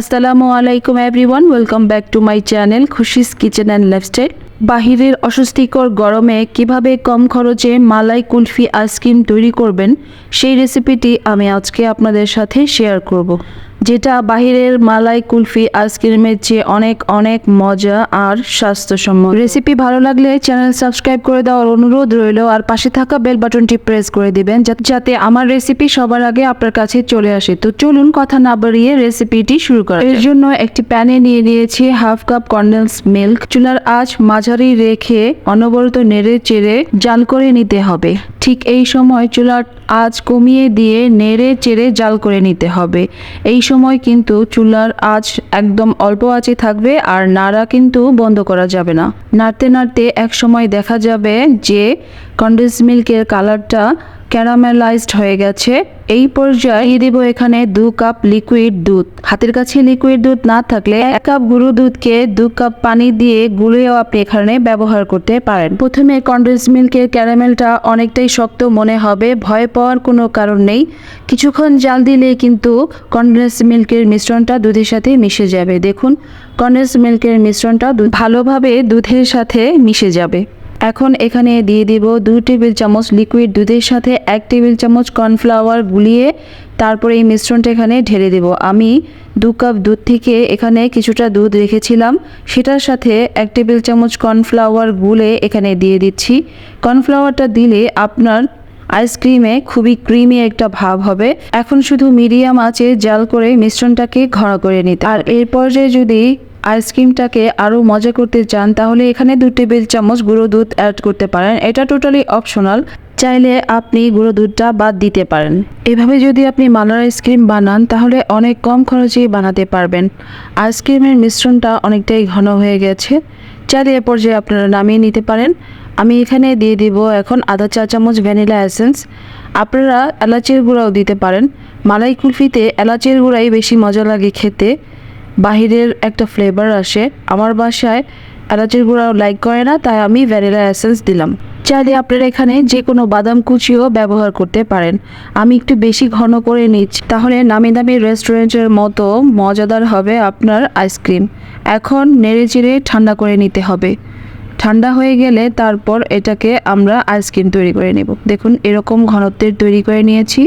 আসসালামু আলাইকুম everyone welcome back to my channel Khushi's kitchen and lifestyle বাহিরের অস্বস্তিকর গরমে কীভাবে কম খরচে মালাই কুলফি আইসক্রিম তৈরি করবেন, সেই রেসিপিটি আমি আজকে আপনাদের সাথে শেয়ার করব। যেটা বাহিরের মালাই কুলফি, আইসক্রিমের চেয়ে অনেক অনেক মজা আর স্বাস্থ্যসম্মত। রেসিপি ভালো লাগলে চ্যানেল সাবস্ক্রাইব করে দেওয়ার অনুরোধ রইল আর পাশে থাকা বেল বাটনটি প্রেস করে দিবেন যাতে আমার রেসিপি সবার আগে আপনার কাছে চলে আসে। তো চলুন কথা না বাড়িয়ে রেসিপিটি শুরু করা এর জন্য একটি প্যানে নিয়ে নিয়েছি হাফ কাপ কন্ডেন্স মিল্ক। চুলার আঁচ মাঝারি রেখে অনবরত নেড়ে চেড়ে জাল করে নিতে হবে। ঠিক এই সময় চুলার আঁচ কমিয়ে দিয়ে নেড়ে চেড়ে জাল করে নিতে হবে। এই সময় কিন্তু চুলার আঁচ একদম অল্প আঁচে থাকবে আর নাড়া কিন্তু বন্ধ করা যাবে না। নাড়তে নাড়তে এক সময় দেখা যাবে যে কন্ডেন্স মিল্কের কালারটা ক্যারামেলাইজড হয়ে গেছে। এই পর্যায়ে দেবো এখানে দু কাপ লিকুইড দুধ। হাতের কাছে লিকুইড দুধ না থাকলে এক কাপ গুঁড়ো দুধকে দু কাপ পানি দিয়ে গুলিয়েও আপনি এখানে ব্যবহার করতে পারেন। প্রথমে কন্ডেন্স মিল্কের ক্যারামেলটা অনেকটাই শক্ত মনে হবে, ভয় পাওয়ার কোনো কারণ নেই। কিছুক্ষণ জাল দিলে কিন্তু কন্ডেন্স মিল্কের মিশ্রণটা দুধের সাথে মিশে যাবে। দেখুন, কন্ডেন্স মিল্কের মিশ্রণটা ভালোভাবে দুধের সাথে মিশে যাবে। এখন এখানে দিয়ে দিব দু টেবিল চামচ লিকুইড দুধের সাথে এক টেবিল চামচ কর্নফ্লাওয়ার গুলিয়ে তারপরে এই মিশ্রণটা এখানে ঢেলে দেব। আমি দু কাপ দুধ থেকে এখানে কিছুটা দুধ রেখেছিলাম। সেটার সাথে এক টেবিল চামচ কর্নফ্লাওয়ার গুলে এখানে দিয়ে দিচ্ছি। কর্নফ্লাওয়ারটা দিলে আপনার আইসক্রিমে খুবই ক্রিমি একটা ভাব হবে। এখন শুধু মিডিয়াম আঁচে জাল করে মিশ্রণটাকে ঘন করে নিতে আর এর পর্যায়ে যদি আইসক্রিমটাকে আরও মজা করতে চান, তাহলে এখানে দু টেবিল চামচ গুঁড়ো দুধ অ্যাড করতে পারেন। এটা টোটালি অপশনাল চাইলে আপনি গুঁড়ো দুধটা বাদ দিতে পারেন। এভাবে যদি আপনি মালার আইসক্রিম বানান, তাহলে অনেক কম খরচেই বানাতে পারবেন। আইসক্রিমের মিশ্রণটা অনেকটাই ঘন হয়ে গেছে। চাইলে এ পর্যায়ে আপনারা নামিয়ে নিতে পারেন। আমি এখানে দিয়ে দিব এখন আধা চা চামচ ভ্যানিলা এসেন্স। আপনারা এলাচের গুঁড়াও দিতে পারেন। মালাই কুলফিতে এলাচের গুঁড়াই বেশি মজা লাগে খেতে। বাহিরের একটা ফ্লেভার আসে। আমার বাসায় এলাচের গুঁড়াও লাইক করে না, তাই আমি ভ্যানিলা এসেন্স দিলাম। চাইলে আপনারা এখানে যে কোনো বাদাম কুচিও ব্যবহার করতে পারেন। আমি একটু বেশি ঘন করে নিচ্ছি, তাহলে নামি দামি রেস্টুরেন্টের মতো মজাদার হবে আপনার আইসক্রিম এখন নেড়ে চেড়ে ঠান্ডা করে নিতে হবে। ঠান্ডা হয়ে গেলে তারপর এটাকে আমরা আইসক্রিম তৈরি করে নেব। দেখুন, এরকম ঘনত্বের তৈরি করে নিয়েছি।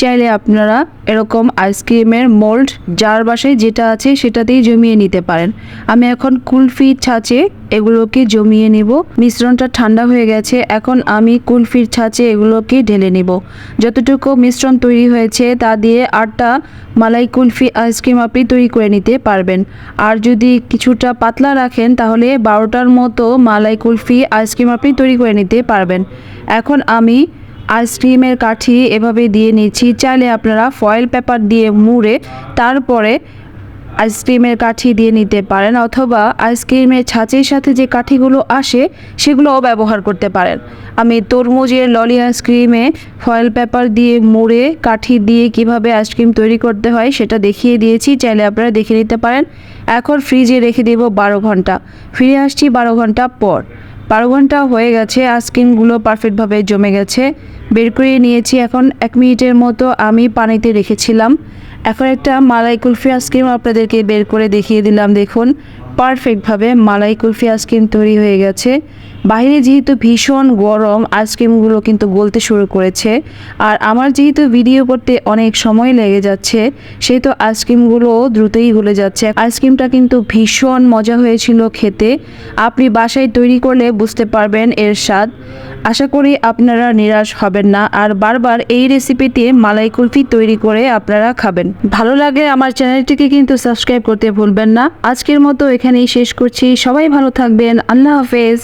চাইলে আপনারা এরকম আইসক্রিমের মোল্ড যার বাসায় যেটা আছে সেটাতেই জমিয়ে নিতে পারেন। আমি এখন কুলফি ছাঁচে এগুলোকে জমিয়ে নিব। মিশ্রণটা ঠান্ডা হয়ে গেছে। এখন আমি কুলফির ছাঁচে এগুলোকে ঢেলে নিব। যতটুকু মিশ্রণ তৈরি হয়েছে তা দিয়ে আটটা মালাই কুলফি আইসক্রিম আপনি তৈরি করে নিতে পারবেন। আর যদি কিছুটা পাতলা রাখেন তাহলে বারোটার মতো মালাই কুলফি আইসক্রিম আপনি তৈরি করে নিতে পারবেন। এখন আমি আইসক্রিমের কাঠি এভাবে দিয়ে নিচ্ছি। চাইলে আপনারা ফয়েল পেপার দিয়ে মুড়ে তারপরে আইসক্রিমের কাঠি দিয়ে নিতে পারেন অথবা আইসক্রিমের ছাঁচের সাথে যে কাঠিগুলো আসে, সেগুলোও ব্যবহার করতে পারেন। আমি তরমুজের ললি আইসক্রিমে ফয়েল পেপার দিয়ে মুড়ে কাঠি দিয়ে কীভাবে আইসক্রিম তৈরি করতে হয় সেটা দেখিয়ে দিয়েছি। চাইলে আপনারা দেখে নিতে পারেন। এখন ফ্রিজে রেখে দেব বারো ঘণ্টা। ফিরে আসছি বারো ঘণ্টা পর। বারো ঘণ্টা হয়ে গেছে, আইসক্রিমগুলো পারফেক্টভাবে জমে গেছে। বের করে নিয়েছি। এখন এক মিনিটের মতো আমি পানিতে রেখেছিলাম। এখন একটা মালাই কুলফি আইসক্রিম আপনাদেরকে বের করে দেখিয়ে দিলাম। দেখুন পারফেক্টভাবে মালাই কুলফি আইসক্রিম তৈরি হয়ে গেছে। বাইরে যেহেতু ভীষণ গরম আইসক্রিমগুলো কিন্তু গলতে শুরু করেছে। আর আমার যেহেতু ভিডিও করতে অনেক সময় লেগে যাচ্ছে, সেই তো আইসক্রিমগুলো দ্রুতই গলে যাচ্ছে। আইসক্রিমটা কিন্তু ভীষণ মজা হয়েছিল খেতে। আপনি বাসায় তৈরি করলে বুঝতে পারবেন এর স্বাদ। আশা করি আপনারা নিরাশ হবেন না আর বারবার এই রেসিপিতে মালাই কুলফি তৈরি করে আপনারা খাবেন। ভালো লাগে আমার চ্যানেলটিকে কিন্তু সাবস্ক্রাইব করতে ভুলবেন না। আজকের মতো এখানেই শেষ করছি। সবাই ভালো থাকবেন। আল্লাহ হাফেজ।